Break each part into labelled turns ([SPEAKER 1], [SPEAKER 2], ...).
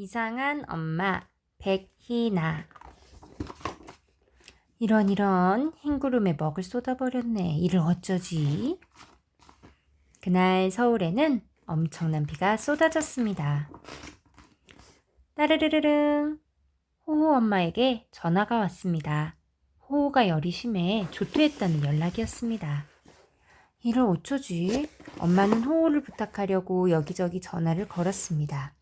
[SPEAKER 1] 이상한 엄마 백희나 이런 이런 흰 구름에 먹을 쏟아버렸네. 이를 어쩌지? 그날 서울에는 엄청난 비가 쏟아졌습니다. 따르르르릉 호호 엄마에게 전화가 왔습니다. 호호가 열이 심해 조퇴했다는 연락이었습니다. 이를 어쩌지? 엄마는 호호를 부탁하려고 여기저기 전화를 걸었습니다.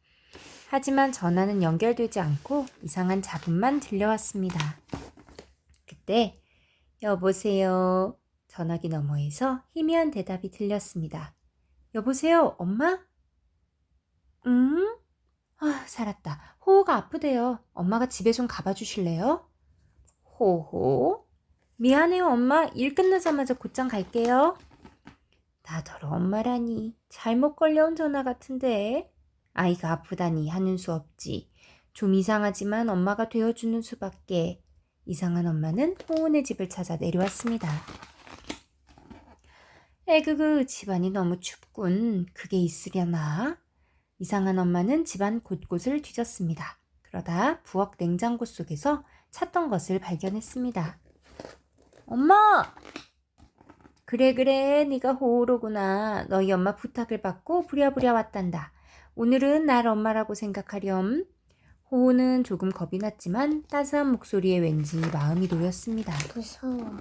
[SPEAKER 1] 하지만 전화는 연결되지 않고 이상한 잡음만 들려왔습니다. 그때 여보세요. 전화기 너머에서 희미한 대답이 들렸습니다. 여보세요, 엄마? 응? 아, 살았다. 호호가 아프대요. 엄마가 집에 좀 가봐 주실래요? 호호? 미안해요, 엄마. 일 끝나자마자 곧장 갈게요. 나더러 엄마라니. 잘못 걸려온 전화 같은데. 아이가 아프다니 하는 수 없지. 좀 이상하지만 엄마가 되어주는 수밖에. 이상한 엄마는 호은의 집을 찾아 내려왔습니다. 에그그 집안이 너무 춥군. 그게 있으려나? 이상한 엄마는 집안 곳곳을 뒤졌습니다. 그러다 부엌 냉장고 속에서 찾던 것을 발견했습니다. 엄마! 그래 그래 네가 호호로구나. 너희 엄마 부탁을 받고 부랴부랴 왔단다. 오늘은 날 엄마라고 생각하렴. 호호는 조금 겁이 났지만 따스한 목소리에 왠지 마음이 놓였습니다.
[SPEAKER 2] 무서워.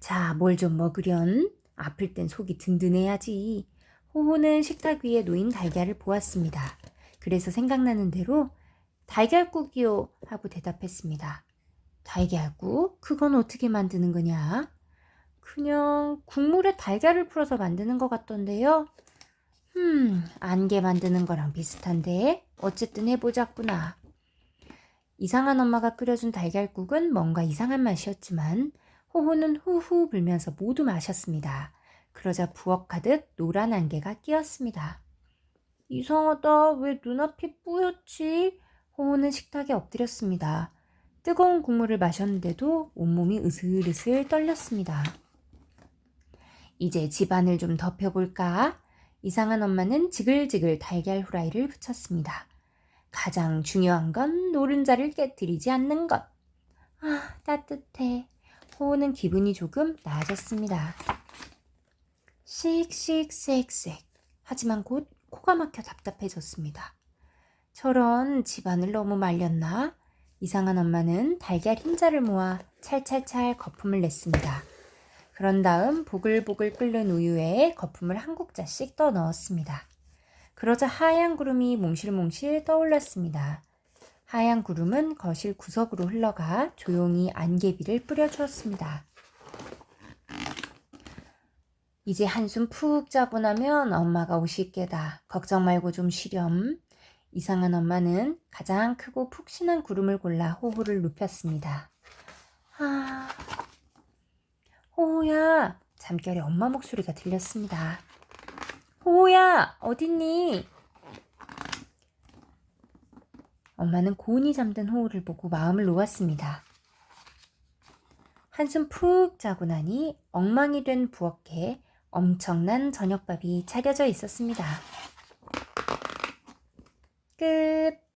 [SPEAKER 1] 자, 뭘 좀 먹으련? 아플 땐 속이 든든해야지. 호호는 식탁 위에 놓인 달걀을 보았습니다. 그래서 생각나는 대로 달걀국이요 하고 대답했습니다. 달걀국? 그건 어떻게 만드는 거냐? 그냥 국물에 달걀을 풀어서 만드는 것 같던데요. 음, 안개 만드는 거랑 비슷한데 어쨌든 해보자꾸나. 이상한 엄마가 끓여준 달걀국은 뭔가 이상한 맛이었지만 호호는 후후 불면서 모두 마셨습니다. 그러자 부엌 가득 노란 안개가 끼었습니다. 이상하다. 왜 눈앞이 뿌옇지? 호호는 식탁에 엎드렸습니다. 뜨거운 국물을 마셨는데도 온몸이 으슬으슬 떨렸습니다. 이제 집안을 좀 덮여볼까? 이상한 엄마는 지글지글 달걀 후라이를 붙였습니다. 가장 중요한 건 노른자를 깨뜨리지 않는 것. 아, 따뜻해. 호우는 기분이 조금 나아졌습니다. 씩씩쌕쌕. 하지만 곧 코가 막혀 답답해졌습니다. 저런 집안을 너무 말렸나? 이상한 엄마는 달걀 흰자를 모아 찰찰찰 거품을 냈습니다. 그런 다음 보글보글 끓는 우유에 거품을 한 국자씩 떠 넣었습니다. 그러자 하얀 구름이 몽실몽실 떠올랐습니다. 하얀 구름은 거실 구석으로 흘러가 조용히 안개비를 뿌려주었습니다. 이제 한숨 푹 자고 나면 엄마가 오실 게다. 걱정 말고 좀 쉬렴. 이상한 엄마는 가장 크고 푹신한 구름을 골라 호호를 눕혔습니다. 아, 호호야. 잠결에 엄마 목소리가 들렸습니다. 호호야, 어딨니? 엄마는 고운히 잠든 호호를 보고 마음을 놓았습니다. 한숨 푹 자고 나니 엉망이 된 부엌에 엄청난 저녁밥이 차려져 있었습니다. 끝.